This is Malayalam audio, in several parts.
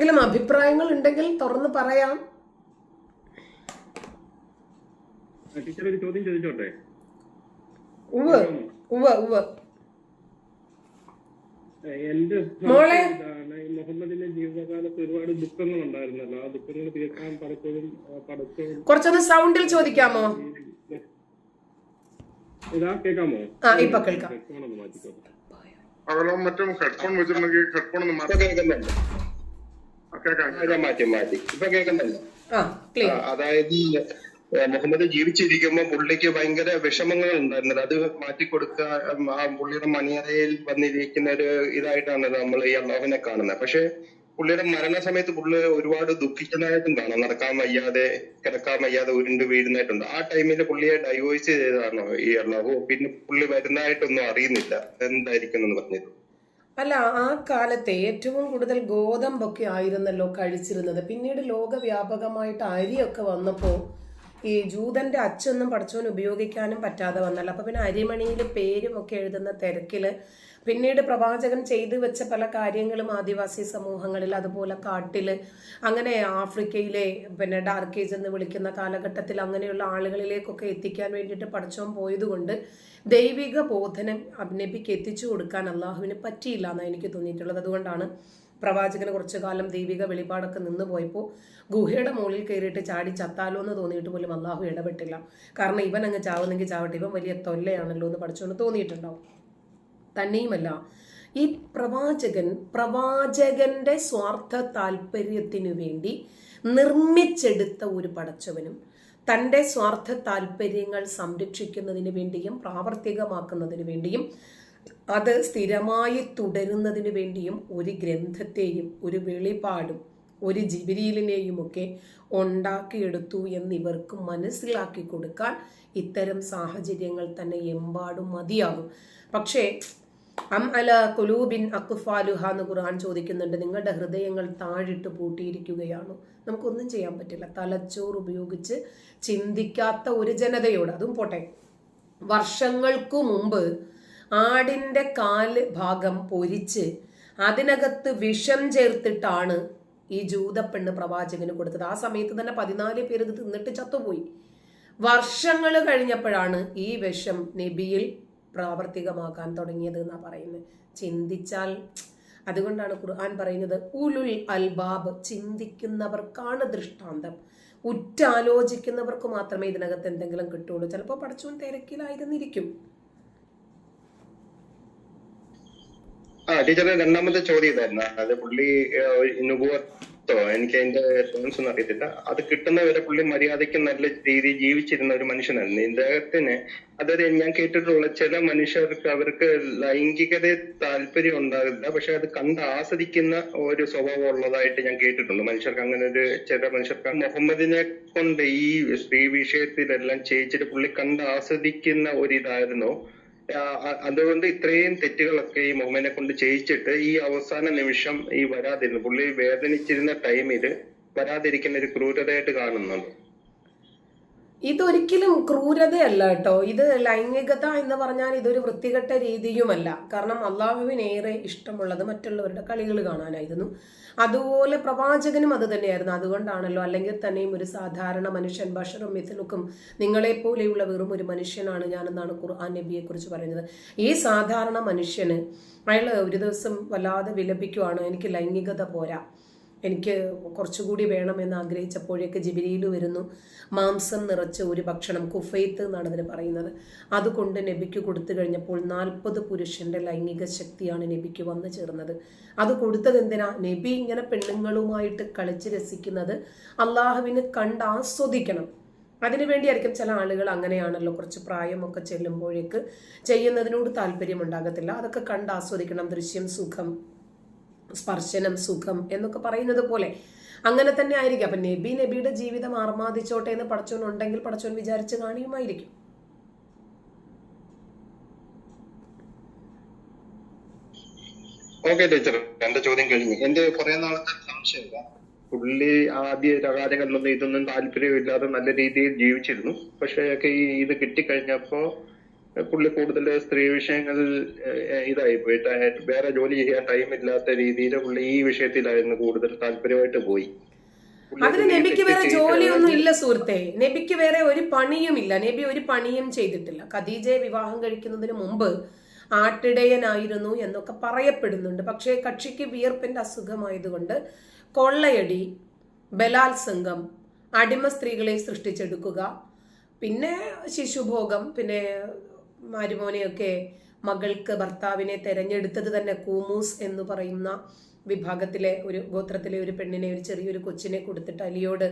എന്തെങ്കിലും അഭിപ്രായങ്ങൾ ഉണ്ടെങ്കിൽ തുറന്ന് പറയാം. ടീച്ചർ ഒരു ചോദ്യം ചോദിച്ചോട്ടെ? ഉവ് ഉവ് ഉവ് ഏഹ് എന്റെ മോളെ. മുഹമ്മദിന്റെ ജീവിതകാലത്ത് ഒരുപാട് ദുഃഖങ്ങൾ ഉണ്ടായിരുന്നല്ലോ ആ ദുഃഖങ്ങൾ തീർക്കാൻ പലപ്പോഴും ആ, കുറച്ചൊന്ന് സൗണ്ടിൽ ചോദിക്കാമോ? ഇതാ കേൾക്കാമോ ആ ഇപ്പൊ കേൾക്കാം. ഹെഡ്ഫോൺ ഒന്ന് മറ്റും ഹെഡ്ഫോൺ വെച്ചിട്ടുണ്ടെങ്കിൽ ഹെഡ്ഫോൺ ഒന്ന് മാറ്റി. കേൾക്കുന്നുണ്ട് കേൾക്കാം മാറ്റി മാറ്റി. ഇപ്പൊ അതായത് മുഹമ്മദ് ജീവിച്ചിരിക്കുമ്പോ പുള്ളിക്ക് ഭയങ്കര വിഷമങ്ങൾ ഉണ്ടായിരുന്നത്. അത് മാറ്റിക്കൊടുക്കുക ആ പുള്ളിയുടെ മണിയറയിൽ വന്നിരിക്കുന്ന ഒരു ഇതായിട്ടാണ് നമ്മൾ ഈ അള്ളാഹുവിനെ കാണുന്നത്. പക്ഷെ പുള്ളിയുടെ മരണ സമയത്ത് പുള്ളി ഒരുപാട് ദുഃഖിക്കുന്നതായിട്ടും കാണാം. നടക്കാൻ വയ്യാതെ കിടക്കാൻ വയ്യാതെ ഉരുണ്ട് വീഴുന്നതായിട്ടുണ്ട്. ആ ടൈമിൽ പുള്ളിയെ ഡൈവേഴ്സ് ചെയ്തതാണോ ഈ അള്ളാഹു? പിന്നെ പുള്ളി വരുന്നതായിട്ടൊന്നും അറിയുന്നില്ല. എന്തായിരിക്കും എന്ന് പറഞ്ഞത് അല്ല ആ കാലത്തെ ഏറ്റവും കൂടുതൽ ഗോതമ്പൊക്കെ ആയിരുന്നല്ലോ കഴിച്ചിരുന്നത്. പിന്നീട് ലോകവ്യാപകമായിട്ട് അരിയൊക്കെ വന്നപ്പോൾ ഈ ജൂതന്റെ അച്ചൊന്നും പഠിച്ചവൻ ഉപയോഗിക്കാനും പറ്റാതെ വന്നല്ലോ. അപ്പൊ പിന്നെ അരിമണിയിൽ പേരും ഒക്കെ എഴുതുന്ന തിരക്കിൽ പിന്നീട് പ്രവാചകൻ ചെയ്തു വെച്ച പല കാര്യങ്ങളും ആദിവാസി സമൂഹങ്ങളിൽ അതുപോലെ കാട്ടിൽ അങ്ങനെ ആഫ്രിക്കയിലെ പിന്നെ ഡാർക്ക് ഏജ് എന്ന് വിളിക്കുന്ന കാലഘട്ടത്തിൽ അങ്ങനെയുള്ള ആളുകളിലേക്കൊക്കെ എത്തിക്കാൻ വേണ്ടിയിട്ട് പഠിച്ചോൻ പോയതുകൊണ്ട് ദൈവിക ബോധനം അഭിനയിപ്പിക്ക് എത്തിച്ചു കൊടുക്കാൻ അള്ളാഹുവിന് പറ്റിയില്ല എന്നാണ് എനിക്ക് തോന്നിയിട്ടുള്ളത്. അതുകൊണ്ടാണ് പ്രവാചകന് കുറച്ചു കാലം ദൈവിക വെളിപാടൊക്കെ നിന്ന് പോയപ്പോൾ ഗുഹയുടെ മുകളിൽ കയറിയിട്ട് ചാടി ചത്താലോ എന്ന് തോന്നിയിട്ട് പോലും അള്ളാഹു ഇടപെട്ടില്ല. കാരണം ഇവൻ അങ്ങ് ചാവുന്നെങ്കിൽ ചാവട്ടെ ഇവൻ വലിയ തൊല്ലയാണല്ലോ എന്ന് പഠിച്ചുകൊണ്ട് തോന്നിയിട്ടുണ്ടാവും. തന്നെയുമല്ല. ഈ പ്രവാചകൻ പ്രവാചകന്റെ സ്വാർത്ഥ താല്പര്യത്തിനു വേണ്ടി നിർമ്മിച്ചെടുത്ത ഒരു പടച്ചവനും തന്റെ സ്വാർത്ഥ താല്പര്യങ്ങൾ സംരക്ഷിക്കുന്നതിന് വേണ്ടിയും പ്രാവർത്തികമാക്കുന്നതിന് വേണ്ടിയും അത് സ്ഥിരമായി തുടരുന്നതിന് വേണ്ടിയും ഒരു ഗ്രന്ഥത്തെയും ഒരു വെളിപാടും ഒരു ജിബിരിയിലിനെയും ഒക്കെ ഉണ്ടാക്കിയെടുത്തു എന്ന് ഇവർക്ക് മനസ്സിലാക്കി കൊടുക്കാൻ ഇത്തരം സാഹചര്യങ്ങൾ തന്നെ എമ്പാടും മതിയാകും. പക്ഷേ അം അല കുലൂബിൻ അക്കുഫാലുഹ എന്ന് ഖുർആൻ ചോദിക്കുന്നുണ്ട്. നിങ്ങളുടെ ഹൃദയങ്ങൾ താഴിട്ട് പൂട്ടിയിരിക്കുകയാണോ. നമുക്കൊന്നും ചെയ്യാൻ പറ്റില്ല. തലച്ചോറ് ഉപയോഗിച്ച് ചിന്തിക്കാത്ത ഒരു ജനതയോട് അതും പോട്ടെ. വർഷങ്ങൾക്കു മുമ്പ് ആടിന്റെ കാൽ ഭാഗം പൊരിച്ച് അതിനകത്ത് വിഷം ചേർത്തിട്ടാണ് ഈ ജൂതപ്പെണ്ണ് പ്രവാചകന് കൊടുത്തത്. ആ സമയത്ത് തന്നെ പതിനാല് പേര് ഇത് തിന്നിട്ട് ചത്തുപോയി. വർഷങ്ങൾ കഴിഞ്ഞപ്പോഴാണ് ഈ വിഷം നബിയിൽ പ്രാവർത്തികമാക്കാൻ തുടങ്ങിയത് എന്നാണ് പറയുന്നത് ചിന്തിച്ചാൽ അതുകൊണ്ടാണ് ഖുർആൻ പറയുന്നത് ഉലുൽ അൽബാബ് ചിന്തിക്കുന്നവർക്കാണ് ദൃഷ്ടാന്തം. ഉറ്റാലോചിക്കുന്നവർക്ക് മാത്രമേ ഇതിനകത്ത് എന്തെങ്കിലും കിട്ടുള്ളൂ. ചിലപ്പോൾ പഠിച്ചോൻ തിരക്കിലായിരുന്നിരിക്കും. ആ ടീച്ചറെ രണ്ടാമത്തെ ചോദ്യം ഇതായിരുന്നു. അത് പുള്ളി എനിക്ക് അതിന്റെ ടേംസ് ഒന്നും അറിയത്തില്ല. അത് കിട്ടുന്നവരെ പുള്ളി മര്യാദയ്ക്ക് നല്ല രീതിയിൽ ജീവിച്ചിരുന്ന ഒരു മനുഷ്യനായിരുന്നു ഇദ്ദേഹത്തിന് അതായത് ഞാൻ കേട്ടിട്ടുള്ള ചില മനുഷ്യർക്ക് അവർക്ക് ലൈംഗികത താല്പര്യം ഉണ്ടാകില്ല. പക്ഷെ അത് കണ്ട് ആസ്വദിക്കുന്ന ഒരു സ്വഭാവം ഉള്ളതായിട്ട് ഞാൻ കേട്ടിട്ടുണ്ട്. മനുഷ്യർക്ക് അങ്ങനെ ഒരു ചില മനുഷ്യർക്ക് മുഹമ്മദിനെ കൊണ്ട് ഈ സ്ത്രീ വിഷയത്തിലെല്ലാം ചെയ്യിച്ചിട്ട് പുള്ളി കണ്ട് ആസ്വദിക്കുന്ന ഒരു ഇതായിരുന്നു അതുകൊണ്ട് ഇത്രയും തെറ്റുകളൊക്കെ ഈ മുഹമ്മദിനെ കൊണ്ട് ചെയ്യിച്ചിട്ട് ഈ അവസാന നിമിഷം ഈ വരാതിരുന്നു. പുള്ളി വേദനിച്ചിരുന്ന ടൈമിൽ വരാതിരിക്കുന്ന ഒരു ക്രൂരതയായിട്ട് കാണുന്നുണ്ട്. ഇതൊരിക്കലും ക്രൂരതയല്ല കേട്ടോ. ഇത് ലൈംഗികത എന്ന് പറഞ്ഞാൽ ഇതൊരു വൃത്തികെട്ട രീതിയുമല്ല. കാരണം അള്ളാഹുവിനേറെ ഇഷ്ടമുള്ളത് മറ്റുള്ളവരുടെ കളികൾ കാണാനായിരുന്നു. അതുപോലെ പ്രവാചകനും അത് തന്നെയായിരുന്നു. അതുകൊണ്ടാണല്ലോ അല്ലെങ്കിൽ തന്നെയും ഒരു സാധാരണ മനുഷ്യൻ ബഷറും മിഥിലുക്കും നിങ്ങളെപ്പോലെയുള്ള വെറും ഒരു മനുഷ്യനാണ് ഞാനെന്നാണ് ഖുർആൻ നബിയെ കുറിച്ച് പറയുന്നത്. ഈ സാധാരണ മനുഷ്യന് അയാൾ ഒരു ദിവസം വല്ലാതെ വിലപിക്കുവാണ്. എനിക്ക് ലൈംഗികത പോരാ. എനിക്ക് കുറച്ചുകൂടി വേണമെന്ന് ആഗ്രഹിച്ചപ്പോഴേക്ക് ജിബിരിയിൽ വരുന്നു. മാംസം നിറച്ച ഒരു ഭക്ഷണം കുഫൈത്ത് എന്നാണ് അതിന് പറയുന്നത്. അതുകൊണ്ട് നബിക്ക് കൊടുത്തു കഴിഞ്ഞപ്പോൾ നാൽപ്പത് പുരുഷന്റെ ലൈംഗിക ശക്തിയാണ് നബിക്ക് വന്നു ചേർന്നത്. അത് കൊടുത്തത് എന്തിനാ? നബി ഇങ്ങനെ പെണ്ണുങ്ങളുമായിട്ട് കളിച്ച് രസിക്കുന്നത് അള്ളാഹുവിന് കണ്ട് ആസ്വദിക്കണം. അതിനുവേണ്ടിയായിരിക്കും ചില ആളുകൾ അങ്ങനെയാണല്ലോ കുറച്ച് പ്രായമൊക്കെ ചെല്ലുമ്പോഴേക്ക് ചെയ്യുന്നതിനോട് താല്പര്യം ഉണ്ടാകത്തില്ല അതൊക്കെ കണ്ട് ആസ്വദിക്കണം. ദൃശ്യം സുഖം. സ്പർശനം സുഖം എന്നൊക്കെ പറയുന്നത് പോലെ. അങ്ങനെ തന്നെ ആയിരിക്കും. അപ്പൊ നബി നബിയുടെ ജീവിതം ആർമാദിച്ചോട്ടെ എന്ന് പടച്ചോൻ ഉണ്ടെങ്കിൽ പടച്ചോൻ വിചാരിച്ച് കാണിയുമായിരിക്കും. Okay teacher. എന്റെ ചോദ്യം കഴിഞ്ഞു. എന്റെ കുറെ നാളത്തെ സംശയമില്ല. പുള്ളി ആദ്യ കാലങ്ങളിലൊന്നും ഇതൊന്നും താല്പര്യമില്ലാതെ നല്ല രീതിയിൽ ജീവിച്ചിരുന്നു. പക്ഷേ ഈ ഇത് കിട്ടിക്കഴിഞ്ഞപ്പോ പുള്ളി കൂടുതൽ സ്ത്രീ വിഷയങ്ങളിൽ ഇതായി പോയി. വേറെ ജോലി ചെയ്യാൻ ടൈം ഇല്ലാത്ത രീതിയിൽ പുള്ളി ഈ വിഷയത്തിലായിരുന്നു കൂടുതൽ താല്പര്യമായിട്ട് പോയി. അതിന് നബിക്ക് വേറെ ജോലിയൊന്നും ഇല്ല സുഹൃത്തെ. നബിക്ക് വേറെ ഒരു പണിയും ഇല്ല നബി ഒരു പണിയും ചെയ്തിട്ടില്ല. ഖദീജയെ വിവാഹം കഴിക്കുന്നതിന് മുമ്പ് ആട്ടിടയനായിരുന്നു എന്നൊക്കെ പറയപ്പെടുന്നുണ്ട്. പക്ഷേ കക്ഷിക്ക് വിയർപ്പിന്റെ അസുഖമായതുകൊണ്ട് കൊള്ളയടി ബലാത്സംഗം അടിമ സ്ത്രീകളെ സൃഷ്ടിച്ചെടുക്കുക പിന്നെ ശിശുഭോഗം പിന്നെ മരുമോനെയൊക്കെ മകൾക്ക് ഭർത്താവിനെ തെരഞ്ഞെടുത്തത് തന്നെ കൂമൂസ് എന്ന് പറയുന്ന വിഭാഗത്തിലെ ഒരു ഗോത്രത്തിലെ ഒരു പെണ്ണിനെ ഒരു ചെറിയൊരു കൊച്ചിനെ കൊടുത്തിട്ട് അലിയോട്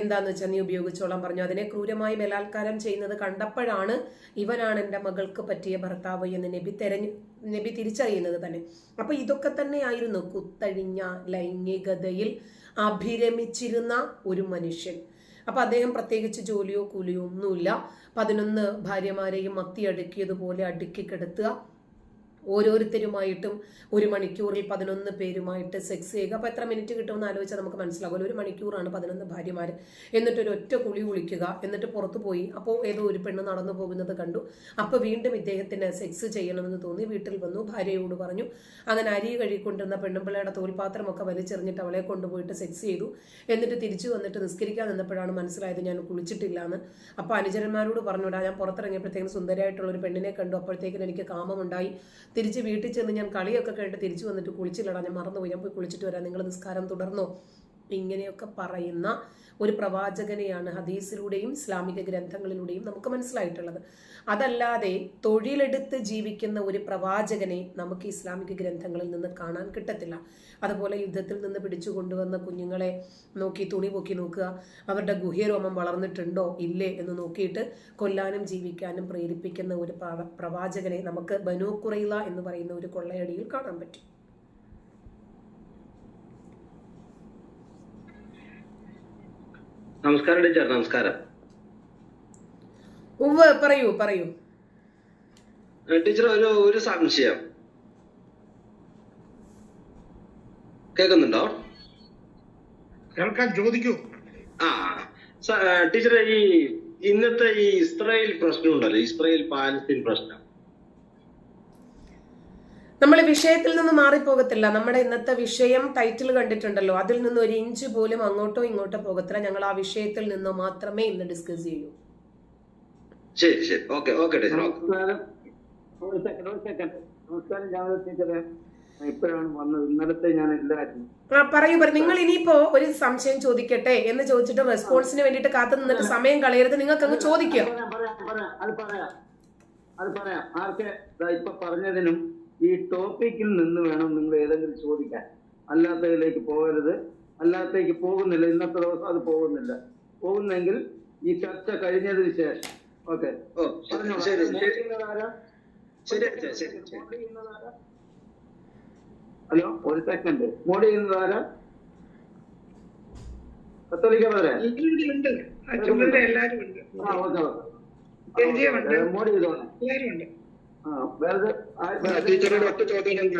എന്താന്ന് വെച്ചാൽ നീ ഉപയോഗിച്ചോളാൻ പറഞ്ഞു. അതിനെ ക്രൂരമായി ബലാത്കാരം ചെയ്യുന്നത് കണ്ടപ്പോഴാണ് ഇവനാണ് എന്റെ മകൾക്ക് പറ്റിയ ഭർത്താവ് എന്ന് നബി തെരഞ്ഞു നബി തിരിച്ചറിയുന്നത് തന്നെ. അപ്പൊ ഇതൊക്കെ തന്നെയായിരുന്നു കുത്തഴിഞ്ഞ ലൈംഗികതയിൽ അഭിരമിച്ചിരുന്ന ഒരു മനുഷ്യൻ. അപ്പൊ അദ്ദേഹം പ്രത്യേകിച്ച് ജോലിയോ കൂലിയോ ഒന്നുമില്ല. പതിനൊന്ന് ഭാര്യമാരെയും മത്തി അടുക്കിയതുപോലെ അടുക്കി കിടത്തുക. ഓരോരുത്തരുമായിട്ടും ഒരു മണിക്കൂറിൽ പതിനൊന്ന് പേരുമായിട്ട് സെക്സ് ചെയ്യുക. അപ്പോൾ എത്ര മിനിറ്റ് കിട്ടുമെന്ന് ആലോചിച്ചാൽ നമുക്ക് മനസ്സിലാകുമല്ലോ. ഒരു മണിക്കൂറാണ് പതിനൊന്ന് ഭാര്യമാർ എന്നിട്ട് ഒരു ഒറ്റ കുളി കുളിക്കുക. എന്നിട്ട് പുറത്തു പോയി. അപ്പോൾ ഏതോ ഒരു പെണ്ണ് നടന്നു പോകുന്നത് കണ്ടു. അപ്പോൾ വീണ്ടും ഇദ്ദേഹത്തിന് സെക്സ് ചെയ്യണമെന്ന് തോന്നി. വീട്ടിൽ വന്നു. ഭാര്യയോട് പറഞ്ഞു അങ്ങനെ അരി കഴുകിക്കൊണ്ടിരുന്ന പെണ്ണുമ്പിള്ളയുടെ തോൽപാത്രമൊക്കെ വലിച്ചെറിഞ്ഞിട്ട് അവളെ കൊണ്ടുപോയിട്ട് സെക്സ് ചെയ്തു. എന്നിട്ട് തിരിച്ചു വന്നിട്ട് നിസ്കരിക്കാൻ നിന്നപ്പോഴാണ് മനസ്സിലായത് ഞാൻ കുളിച്ചിട്ടില്ല എന്ന് അപ്പോൾ അനുചരന്മാരോട് പറഞ്ഞുവിടാ ഞാൻ പുറത്തിറങ്ങിയപ്പോഴത്തേക്കും സുന്ദരമായിട്ടുള്ള ഒരു പെണ്ണിനെ കണ്ടു. അപ്പോഴത്തേക്കും എനിക്ക് കാമമുണ്ടായി. തിരിച്ച് വീട്ടിൽ ചെന്ന് ഞാൻ കളിയൊക്കെ കേട്ട് തിരിച്ചു വന്നിട്ട് കുളിച്ചില്ലടാ ഞാൻ മറന്നുപോയി. ഞാൻ പോയി കുളിച്ചിട്ട് വരാം. നിങ്ങൾ നിസ്കാരം തുടർന്നോ? ഇങ്ങനെയൊക്കെ പറയുന്ന ഒരു പ്രവാചകനെയാണ് ഹദീസിലൂടെയും ഇസ്ലാമിക ഗ്രന്ഥങ്ങളിലൂടെയും നമുക്ക് മനസ്സിലായിട്ടുള്ളത്. അതല്ലാതെ തൊഴിലെടുത്ത് ജീവിക്കുന്ന ഒരു പ്രവാചകനെ നമുക്ക് ഇസ്ലാമിക ഗ്രന്ഥങ്ങളിൽ നിന്ന് കാണാൻ കിട്ടത്തില്ല. അതുപോലെ യുദ്ധത്തിൽ നിന്ന് പിടിച്ചു കൊണ്ടുവന്ന കുഞ്ഞുങ്ങളെ നോക്കി തുണി പൊക്കി നോക്കുക അവരുടെ ഗുഹ്യരോമം വളർന്നിട്ടുണ്ടോ ഇല്ലേ എന്ന് നോക്കിയിട്ട് കൊല്ലാനും ജീവിക്കാനും പ്രേരിപ്പിക്കുന്ന ഒരു പ്രവാചകനെ നമുക്ക് ബനു കുറയില എന്ന് പറയുന്ന ഒരു കൊള്ളയടിയിൽ കാണാൻ പറ്റും. നമസ്കാരം ടീച്ചർ നമസ്കാരം. ഉവ്വ് പറയൂ പറയൂ. ടീച്ചർ ഒരു ഒരു സംശയം. കേൾക്കുന്നുണ്ടോ? കേൾക്കാൻ ചോദിക്കൂ. ആ ടീച്ചർ ടീച്ചറെ ഈ ഇന്നത്തെ ഈ ഇസ്രായേൽ പ്രശ്നം ഉണ്ടല്ലോ ഇസ്രായേൽ പാലസ്തീൻ പ്രശ്നം. നമ്മൾ വിഷയത്തിൽ നിന്ന് മാറിപ്പോകത്തില്ല. നമ്മുടെ ഇന്നത്തെ വിഷയം ടൈറ്റിൽ കണ്ടിട്ടുണ്ടല്ലോ. അതിൽ നിന്ന് ഒരു ഇഞ്ച് പോലും അങ്ങോട്ടോ ഇങ്ങോട്ടോ പോകത്തില്ല. ഞങ്ങൾ ആ വിഷയത്തിൽ നിന്ന് മാത്രമേ ഇന്ന് ഡിസ്കസ് ചെയ്യൂ. ശരി ശരി. ഓക്കെ ഓക്കെ നമസ്കാരം. ടീച്ചറെ. ഇപ്പോഴാണ് വന്നത്. ഇന്നലത്തെ ഞാൻ ആ പറയൂ പറ നിങ്ങൾ ഇനിയിപ്പോ ഒരു സംശയം ചോദിക്കട്ടെ എന്ന് ചോദിച്ചിട്ട് റെസ്പോൺസിന് വേണ്ടിട്ട് കാത്തു നിന്നിട്ട് സമയം കളയരുത്. നിങ്ങൾക്ക് അങ്ങ് ചോദിക്കാം. അത് പറയാം. അത് പറയാം. ആർക്ക് ദാ ഇപ്പൊ പറഞ്ഞതിനും ടോപ്പിക്കിൽ നിന്ന് വേണം നിങ്ങൾ ഏതെങ്കിലും ചോദിക്കാൻ. അല്ലാത്തതിലേക്ക് പോകരുത്. അല്ലാത്തേക്ക് പോകുന്നില്ല. ഇന്നത്തെ ദിവസം അത് പോകുന്നില്ല. പോകുന്നെങ്കിൽ ഈ ചർച്ച കഴിഞ്ഞതിന് ശേഷം. ഓക്കെ. ഓ ശരി ശരി ശരി. ശരി ശരി ശരി. ഹലോ ഒരു സെക്കൻഡ് മോഡി ചെയ്യുന്നത് ആരാ? കത്തോലിക്ക പറയാ മോഡി ചെയ്തോളാം ടീച്ചറോട് ഒറ്റ ചോദ്യം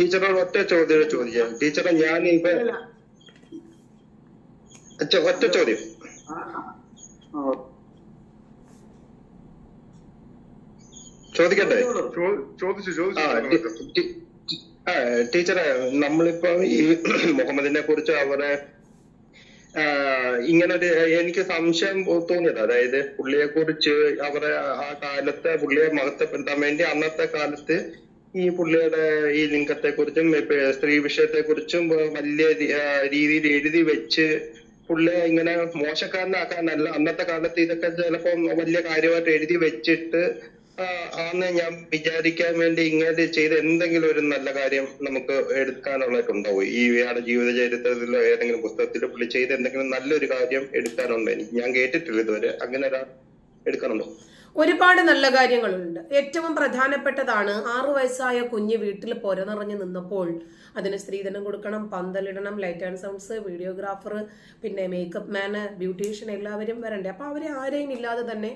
ടീച്ചറോട് ഒറ്റ ചോദ്യം ചോദിക്കാം. ടീച്ചറെ ഞാൻ ഇപ്പൊ. ഒറ്റ- ചോദ്യം. ചോദിക്കട്ടെ? ചോദിച്ചു ചോദിച്ചു. ടീച്ചറെ നമ്മളിപ്പോ ഈ മുഹമ്മദിനെ കുറിച്ച് അവരെ ആ, ഇങ്ങനൊരു എനിക്ക് സംശയം തോന്നിയത്. അതായത് പുള്ളിയെ കുറിച്ച് അവരെ ആ കാലത്തെ പുള്ളിയെ മഹത്വപ്പെടുത്താൻ വേണ്ടി അന്നത്തെ കാലത്ത് ഈ പുള്ളിയുടെ ഈ ലിംഗത്തെ കുറിച്ചും സ്ത്രീ വിഷയത്തെ കുറിച്ചും വലിയ രീതിയിൽ എഴുതി വെച്ച് പുള്ളിയെ ഇങ്ങനെ മോശക്കാരനാക്കാനല്ല അന്നത്തെ കാലത്ത് ഇതൊക്കെ ചിലപ്പോ വലിയ കാര്യമായിട്ട് എഴുതി വെച്ചിട്ട് ആന്ന് ഞാൻ വിചാരിക്കാൻ വേണ്ടി ഇങ്ങനെ ചെയ്ത എന്തെങ്കിലും ഒരു നല്ല കാര്യം നമുക്ക് എടുക്കാനുള്ളതായിട്ടുണ്ടാവും ഈ ഇയാളുടെ ജീവിത ചരിത്രത്തിലോ ഏതെങ്കിലും പുസ്തകത്തിലോ പുള്ളി ചെയ്ത എന്തെങ്കിലും നല്ലൊരു കാര്യം എടുക്കാനുണ്ടോ? എനിക്ക് ഞാൻ കേട്ടിട്ടില്ല ഇതുവരെ. അങ്ങനെ ഒരാൾ എടുക്കാനുണ്ടോ ഒരുപാട് നല്ല കാര്യങ്ങളുണ്ട്. ഏറ്റവും പ്രധാനപ്പെട്ടതാണ് ആറു വയസ്സായ കുഞ്ഞ് വീട്ടിൽ പൊരനിറഞ്ഞു നിന്നപ്പോൾ അതിന് സ്ത്രീധനം കൊടുക്കണം പന്തലിടണം ലൈറ്റ് ആൻഡ് സൗണ്ട്സ് വീഡിയോഗ്രാഫർ പിന്നെ മേക്കപ്പ് മാന് ബ്യൂട്ടീഷ്യൻ എല്ലാവരും വരണ്ടേ. അപ്പൊ അവരെ ആരെയും ഇല്ലാതെ തന്നെ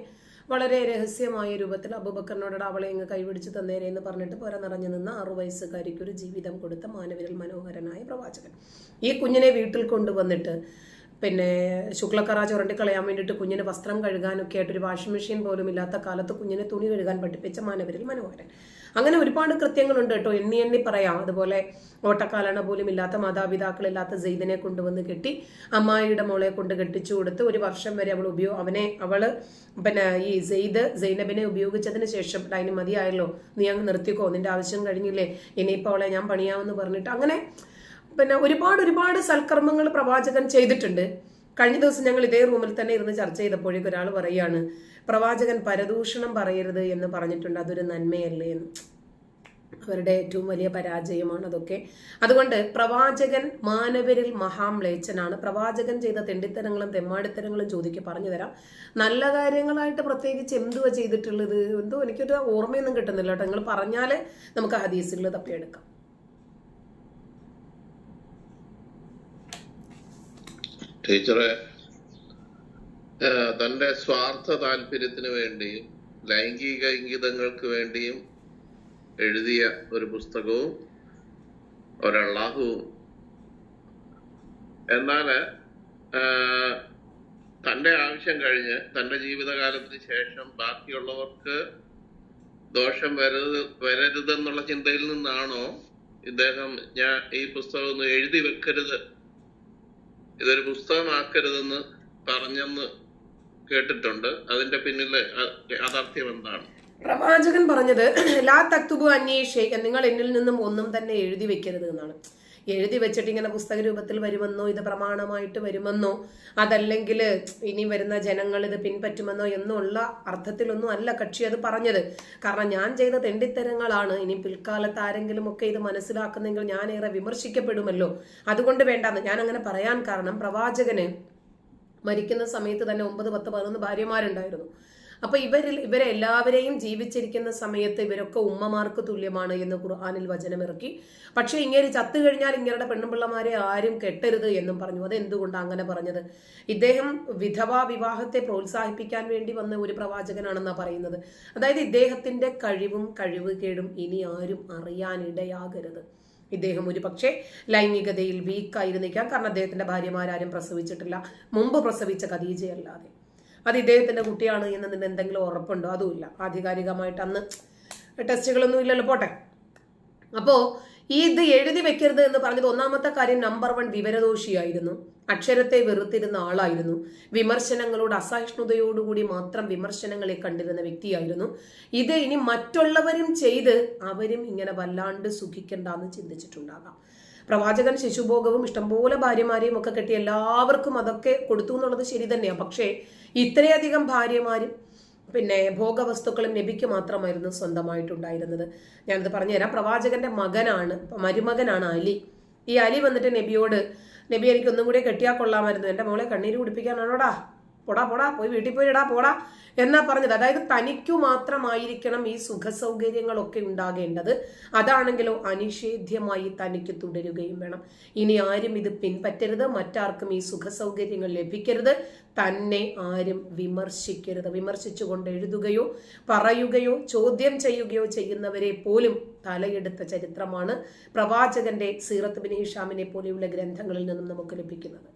വളരെ രഹസ്യമായ രൂപത്തിൽ അബൂബക്കറിനോട് അവളെ ഇങ്ങ് കൈപിടിച്ച് തന്നേരെ എന്ന് പറഞ്ഞിട്ട് പുര നിറഞ്ഞു നിന്ന് ആറു വയസ്സുകാരിക്ക് ഒരു ജീവിതം കൊടുത്ത മാനവരിൽ മനോഹരനായ പ്രവാചകൻ. ഈ കുഞ്ഞിനെ വീട്ടിൽ കൊണ്ടുവന്നിട്ട് പിന്നെ ശുക്ലക്കറ ചുരണ്ടിക്കളയാൻ വേണ്ടിയിട്ട് കുഞ്ഞിന് വസ്ത്രം കഴുകാനൊക്കെ ആയിട്ട് ഒരു വാഷിംഗ് മെഷീൻ പോലും ഇല്ലാത്ത കാലത്ത് കുഞ്ഞിനെ തുണി കഴുകാൻ പഠിപ്പിച്ച മാനവരിൽ മനോഹരൻ. അങ്ങനെ ഒരുപാട് കൃത്യങ്ങളുണ്ട് കേട്ടോ. എണ്ണി എണ്ണി പറയാം. അതുപോലെ ഓട്ടക്കാലണ പോലും ഇല്ലാത്ത മാതാപിതാക്കളില്ലാത്ത സെയ്ദിനെ കൊണ്ടുവന്ന് കെട്ടി അമ്മായിയുടെ മോളെ കൊണ്ട് കെട്ടിച്ചു കൊടുത്ത് ഒരു വർഷം വരെ അവൾ ഉപയോ അവനെ അവൾ പിന്നെ ഈ സെയ്ദ് സൈനബിനെ ഉപയോഗിച്ചതിന് ശേഷം അതിന് മതിയായല്ലോ. നീ അങ്ങ് നിർത്തിക്കോ. നിന്റെ ആവശ്യം കഴിഞ്ഞില്ലേ. ഇനിയിപ്പോൾ അവളെ ഞാൻ പണിയാമെന്ന് പറഞ്ഞിട്ട് അങ്ങനെ പിന്നെ ഒരുപാട് ഒരുപാട് സൽക്കർമ്മങ്ങൾ പ്രവാചകൻ ചെയ്തിട്ടുണ്ട്. കഴിഞ്ഞ ദിവസം ഞങ്ങൾ ഇതേ റൂമിൽ തന്നെ ഇരുന്ന് ചർച്ച ചെയ്തപ്പോഴേക്കും ഒരാൾ പറയാണ് പ്രവാചകൻ പരദൂഷണം പറയരുത് എന്ന് പറഞ്ഞിട്ടുണ്ട്. അതൊരു നന്മയല്ലേ? എന്ന്. അവരുടെ ഏറ്റവും വലിയ പരാജയമാണ് അതൊക്കെ. അതുകൊണ്ട് പ്രവാചകൻ മാനവരിൽ മഹാമ്ലേച്ഛനാണ്. പ്രവാചകൻ ചെയ്ത തെണ്ടിത്തരങ്ങളും തെമ്മാടിത്തരങ്ങളും ചോദിക്ക് പറഞ്ഞു തരാം. നല്ല കാര്യങ്ങളായിട്ട് പ്രത്യേകിച്ച് എന്തുവാ ചെയ്തിട്ടുള്ളത്? എന്തോ എനിക്കൊരു ഓർമ്മയൊന്നും കിട്ടുന്നില്ല കേട്ടോ. നിങ്ങൾ പറഞ്ഞാൽ നമുക്ക് ഹദീസുകൾ തപ്പിയെടുക്കാം. ടീച്ചറെ തന്റെ സ്വാർത്ഥ താല്പര്യത്തിന് വേണ്ടിയും ലൈംഗിക ഇംഗിതങ്ങൾക്ക് വേണ്ടിയും എഴുതിയ ഒരു പുസ്തകവും ഒരള്ളാഹുവും. എന്നാൽ തന്റെ ആവശ്യം കഴിഞ്ഞ് തന്റെ ജീവിതകാലത്തിന് ശേഷം ബാക്കിയുള്ളവർക്ക് ദോഷം വരരുത് വരരുതെന്നുള്ള ചിന്തയിൽ നിന്നാണോ ഇദ്ദേഹം ഞാൻ ഈ പുസ്തകം ഒന്ന് എഴുതി വെക്കരുത് ഇതൊരു പുസ്തകമാക്കരുതെന്ന് പറഞ്ഞെന്ന് കേട്ടിട്ടുണ്ട്. അതിന്റെ പിന്നിലെ യാഥാർത്ഥ്യം എന്താണ്? പ്രവാചകൻ പറഞ്ഞത് ലാ തക്തുബു അന്വേഷിക്കാൻ നിങ്ങൾ എന്നിൽ നിന്നും ഒന്നും തന്നെ എഴുതി വെക്കരുത് എന്നാണ്. എഴുതി വെച്ചിട്ട് ഇങ്ങനെ പുസ്തക രൂപത്തിൽ വരുമെന്നോ ഇത് പ്രമാണമായിട്ട് വരുമെന്നോ അതല്ലെങ്കിൽ ഇനി വരുന്ന ജനങ്ങൾ ഇത് പിൻപറ്റുമെന്നോ എന്നുള്ള അർത്ഥത്തിലൊന്നും അല്ല കക്ഷി അത് പറഞ്ഞത്. കാരണം ഞാൻ ചെയ്ത തെണ്ടിത്തരങ്ങളാണ്. ഇനി പിൽക്കാലത്ത് ആരെങ്കിലും ഒക്കെ ഇത് മനസ്സിലാക്കുന്നെങ്കിൽ ഞാൻ ഏറെ വിമർശിക്കപ്പെടുമല്ലോ. അതുകൊണ്ട് വേണ്ടാന്ന്. ഞാൻ അങ്ങനെ പറയാൻ കാരണം പ്രവാചകന് മരിക്കുന്ന സമയത്ത് തന്നെ ഒമ്പത് പത്ത് പതിനൊന്ന് ഭാര്യമാരുണ്ടായിരുന്നു. അപ്പൊ ഇവരിൽ ഇവരെ എല്ലാവരെയും ജീവിച്ചിരിക്കുന്ന സമയത്ത് ഇവരൊക്കെ ഉമ്മമാർക്ക് തുല്യമാണ് എന്ന് ഖുർആാനിൽ വചനമിറക്കി. പക്ഷേ ഇങ്ങനെ ചത്തു കഴിഞ്ഞാൽ ഇങ്ങനെയുടെ പെണ്ണുപിള്ളമാരെ ആരും കെട്ടരുത് എന്നും പറഞ്ഞു. അത് എന്തുകൊണ്ടാണ് അങ്ങനെ പറഞ്ഞത്? ഇദ്ദേഹം വിധവാ വിവാഹത്തെ പ്രോത്സാഹിപ്പിക്കാൻ വേണ്ടി വന്ന ഒരു പ്രവാചകനാണെന്നാണ് പറയുന്നത്. അതായത് ഇദ്ദേഹത്തിന്റെ കഴിവും കഴിവുകേടും ഇനി ആരും അറിയാനിടയാകരുത് ഇദ്ദേഹം ഒരു പക്ഷേ ലൈംഗികതയിൽ വീക്കായിരുന്നിരിക്കാം കാരണം അദ്ദേഹത്തിന്റെ ഭാര്യമാരാരും പ്രസവിച്ചിട്ടില്ല. മുമ്പ് പ്രസവിച്ച ഖദീജയല്ലാതെ. അത് ഇദ്ദേഹത്തിന്റെ കുട്ടിയാണ് എന്നതിന് എന്തെങ്കിലും ഉറപ്പുണ്ടോ? അതുമില്ല. ആധികാരികമായിട്ട് അന്ന് ടെസ്റ്റുകളൊന്നും ഇല്ലല്ലോ. പോട്ടെ. അപ്പോൾ ഈ ഇത് എഴുതി വെക്കരുത് എന്ന് പറഞ്ഞത് ഒന്നാമത്തെ കാര്യം നമ്പർ വൺ വിവരദോഷിയായിരുന്നു. അക്ഷരത്തെ വെറുത്തിരുന്ന ആളായിരുന്നു. വിമർശനങ്ങളോട് അസഹിഷ്ണുതയോടുകൂടി മാത്രം വിമർശനങ്ങളെ കണ്ടിരുന്ന വ്യക്തിയായിരുന്നു. ഇത് ഇനി മറ്റുള്ളവരും ചെയ്ത് അവരും ഇങ്ങനെ വല്ലാണ്ട് സുഖിക്കണ്ടെന്ന് ചിന്തിച്ചിട്ടുണ്ടാകാം. പ്രവാചകൻ ശിശുഭോഗവും ഇഷ്ടംപോലെ ഭാര്യമാരെയും ഒക്കെ കെട്ടി എല്ലാവർക്കും അതൊക്കെ കൊടുത്തു എന്നുള്ളത് ശരി തന്നെയാണ് പക്ഷേ ഇത്രയധികം ഭാര്യമാരും പിന്നെ ഭോഗവസ്തുക്കളും നബിക്ക് മാത്രമായിരുന്നു സ്വന്തമായിട്ടുണ്ടായിരുന്നത്. ഞാനത് പറഞ്ഞുതരാം. പ്രവാചകന്റെ മകനാണ് മരുമകനാണ് അലി. ഈ അലി വന്നിട്ട് നബിയോട് നബി എനിക്ക് ഒന്നും കൂടി കെട്ടിയാൽ കൊള്ളാമായിരുന്നു. എന്റെ മോളെ കണ്ണീര് കുടിപ്പിക്കാനാണോടാ? പോടാ പോടാ പോയി വീട്ടിൽ പോയി ഇടാ പോടാ എന്നാ പറഞ്ഞത്. അതായത് തനിക്കു മാത്രമായിരിക്കണം ഈ സുഖ സൗകര്യങ്ങളൊക്കെ ഉണ്ടാകേണ്ടത്. അതാണെങ്കിലോ അനിഷേധ്യമായി തനിക്ക് തുടരുകയും വേണം. ഇനി ആരും ഇത് പിൻപറ്റരുത്. മറ്റാർക്കും ഈ സുഖ സൗകര്യങ്ങൾ ലഭിക്കരുത്. തന്നെ ആരും വിമർശിക്കരുത്. വിമർശിച്ചുകൊണ്ട് എഴുതുകയോ പറയുകയോ ചോദ്യം ചെയ്യുകയോ ചെയ്യുന്നവരെ പോലും തലയെടുത്ത ചരിത്രമാണ് പ്രവാചകന്റെ സീറത്ത് ബിനീഷാമിനെ പോലെയുള്ള ഗ്രന്ഥങ്ങളിൽ നിന്നും നമുക്ക് ലഭിക്കുന്നത്.